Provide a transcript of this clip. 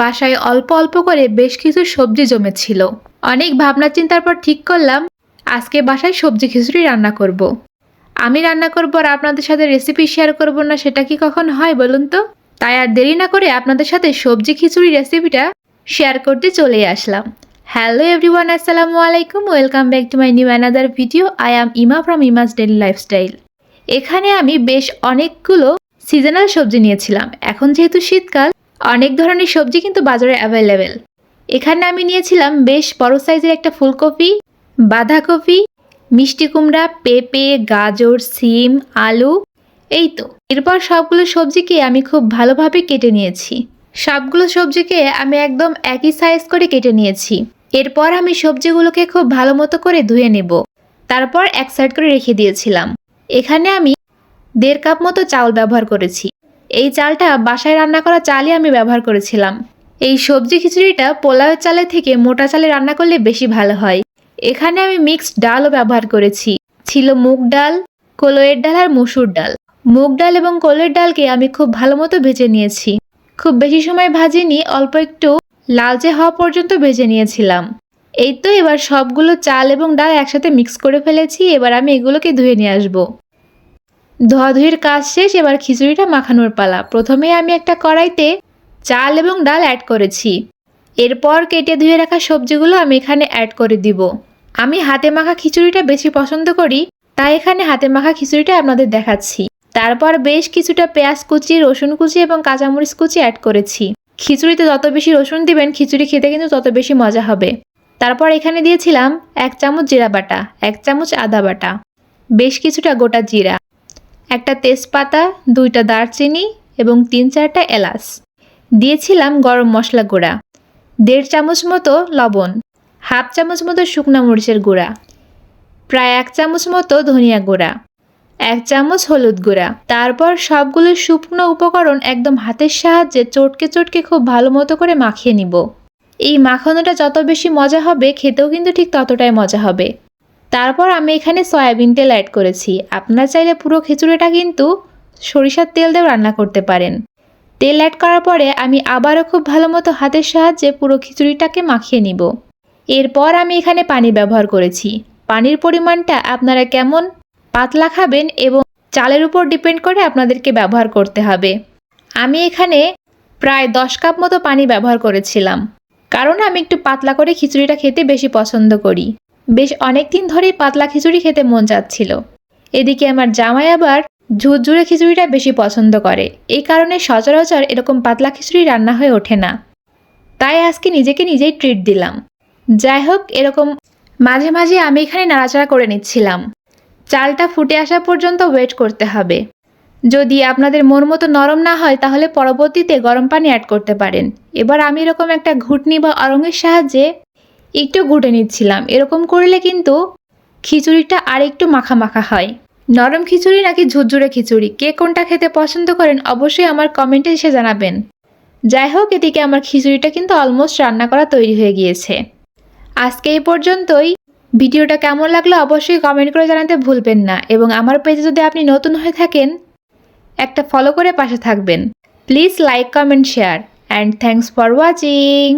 বাসায় অল্প অল্প করে বেশ কিছু সবজি জমেছিল। অনেক ভাবনা চিন্তার পর ঠিক করলাম, আজকে বাসায় সবজি খিচুড়ি রান্না করব। আমি রান্না করব আর আপনাদের সাথে রেসিপি শেয়ার করব না, সেটা কি কখন হয় বলুন তো? তাই আর দেরি না করে আপনাদের সাথে সবজি খিচুড়ি রেসিপিটা শেয়ার করতে চলে আসলাম। হ্যালো এভরিওয়ান আসসালামু আলাইকুম welcome back to my new another video I am Ima from Imas daily lifestyle এখানে আমি বেশ অনেকগুলো সিজনাল সবজি নিয়েছিলাম। এখন যেহেতু শীতকাল অনেক ধরনের সবজি কিন্তু বাজারে অ্যাভেলেবেল এখানে আমি নিয়েছিলাম বেশ বড় সাইজের একটা ফুলকপি, বাঁধাকপি, মিষ্টি কুমড়া, পেঁপে, গাজর, সিম, আলু, এই তো। এরপর সবগুলো সবজিকে আমি খুব ভালোভাবে কেটে নিয়েছি। সবগুলো সবজিকে আমি একদম একই সাইজ করে কেটে নিয়েছি। এরপর আমি সবজিগুলোকে খুব ভালো মতো করে ধুয়ে নেব। তারপর এক সাইড করে রেখে দিয়েছিলাম। এখানে আমি দেড় কাপ মতো চাউল ব্যবহার করেছি। এই চালটা বাসায় রান্না করা চালই আমি ব্যবহার করেছিলাম। এই সবজি খিচুড়িটা পোলাওয়ের চালের থেকে মোটা চালে রান্না করলে বেশি ভালো হয়। এখানে আমি মিক্সড ডালও ব্যবহার করেছি। ছিল মুগ ডাল কলোয়ের ডাল আর মসুর ডাল। মুগ ডাল এবং কলোয়ের ডালকে আমি খুব ভালো মতো ভেজে নিয়েছি। খুব বেশি সময় ভাজিনি, অল্প একটু লালচে হওয়া পর্যন্ত ভেজে নিয়েছিলাম। এই তো এবার সবগুলো চাল এবং ডাল একসাথে মিক্স করে ফেলেছি, এবার আমি এগুলোকে ধুয়ে নিয়ে আসব। ধোয়াধুয়ির কাজ শেষ, এবার খিচুড়িটা মাখানোর পালা। প্রথমে আমি একটা কড়াইতে চাল এবং ডাল অ্যাড করেছি। এরপর কেটে ধুয়ে রাখা সবজিগুলো আমি এখানে অ্যাড করে দিব। আমি হাতে মাখা খিচুড়িটা বেশি পছন্দ করি, তাই এখানে হাতে মাখা খিচুড়িটা আপনাদের দেখাচ্ছি। তারপর বেশ কিছুটা পেঁয়াজ কুচি, রসুন কুচি এবং কাঁচামরিচ কুচি অ্যাড করেছি। খিচুড়িতে যত বেশি রসুন দিবেন, খিচুড়ি খেতে কিন্তু তত বেশি মজা হবে। তারপর এখানে দিয়েছিলাম এক চামচ জিরা বাটা, এক চামচ আদা বাটা, বেশ কিছুটা গোটা জিরা। একটা তেজপাতা, দুইটা দারচিনি এবং তিন চারটা এলাচ। দিয়েছিলাম গরম মশলা গুঁড়া, দেড় চামচ মতো লবণ, হাফ চামচ মতো শুকনো মরিচের গুঁড়া, প্রায় এক চামচ মতো ধনিয়া গুঁড়া, এক চামচ হলুদ গুঁড়া। তারপর সবগুলো শুকনো উপকরণ একদম হাতের সাহায্যে চটকে চটকে খুব ভালো মতো করে মাখিয়ে নিব। এই মাখানোটা যত বেশি মজা হবে, খেতেও কিন্তু ঠিক ততটাই মজা হবে। তারপর আমি এখানে সয়াবিন তেল অ্যাড করেছি। আপনারা চাইলে পুরো খিচুড়িটা কিন্তু সরিষার তেল দিয়েও রান্না করতে পারেন। তেল অ্যাড করার পরে আমি আবারও খুব ভালো মতো হাতের সাহায্যে পুরো খিচুড়িটাকে মাখিয়ে নিব। এরপর আমি এখানে পানি ব্যবহার করেছি। পানির পরিমাণটা আপনারা কেমন পাতলা খাবেন এবং চালের উপর ডিপেন্ড করে আপনাদেরকে ব্যবহার করতে হবে। আমি এখানে প্রায় দশ কাপ মতো পানি ব্যবহার করেছিলাম। কারণ আমি একটু পাতলা করে খিচুড়িটা খেতে বেশি পছন্দ করি। বেশ অনেক দিন ধরেই পাতলা খিচুড়ি খেতে মন যাচ্ছিল। এদিকে আমার জামাই আবার ঝুরঝুরে খিচুড়িটা বেশি পছন্দ করে। এই কারণে সচরাচর এরকম পাতলা খিচুড়ি রান্না হয়ে ওঠে না। তাই আজকে নিজেকে নিজেই ট্রিট দিলাম। যাই হোক, এরকম মাঝে মাঝে আমি এখানে নাড়াচাড়া করে নিচ্ছিলাম। চালটা ফুটে আসা পর্যন্ত ওয়েট করতে হবে। যদি আপনাদের মন মতো নরম না হয়, তাহলে পরবর্তীতে গরম পানি অ্যাড করতে পারেন। এবার আমি এরকম একটা ঘুটনি বা অরঙের সাহায্যে একটু ঘুটে নিচ্ছিলাম। এরকম করলে কিন্তু খিচুড়িটা আর একটু মাখা মাখা হয়। নরম খিচুড়ি নাকি ঝুরঝুরে খিচুড়ি? কে কোনটা খেতে পছন্দ করেন অবশ্যই আমার কমেন্টে এসে জানাবেন। যাই হোক, এদিকে আমার খিচুড়িটা কিন্তু অলমোস্ট রান্না করা তৈরি হয়ে গিয়েছে। আজকে এই পর্যন্তই। ভিডিওটা কেমন লাগল অবশ্যই কমেন্ট করে জানাতে ভুলবেন না। এবং আমার পেজে যদি আপনি নতুন হয়ে থাকেন, একটা ফলো করে পাশে থাকবেন। Please like comment share and thanks for watching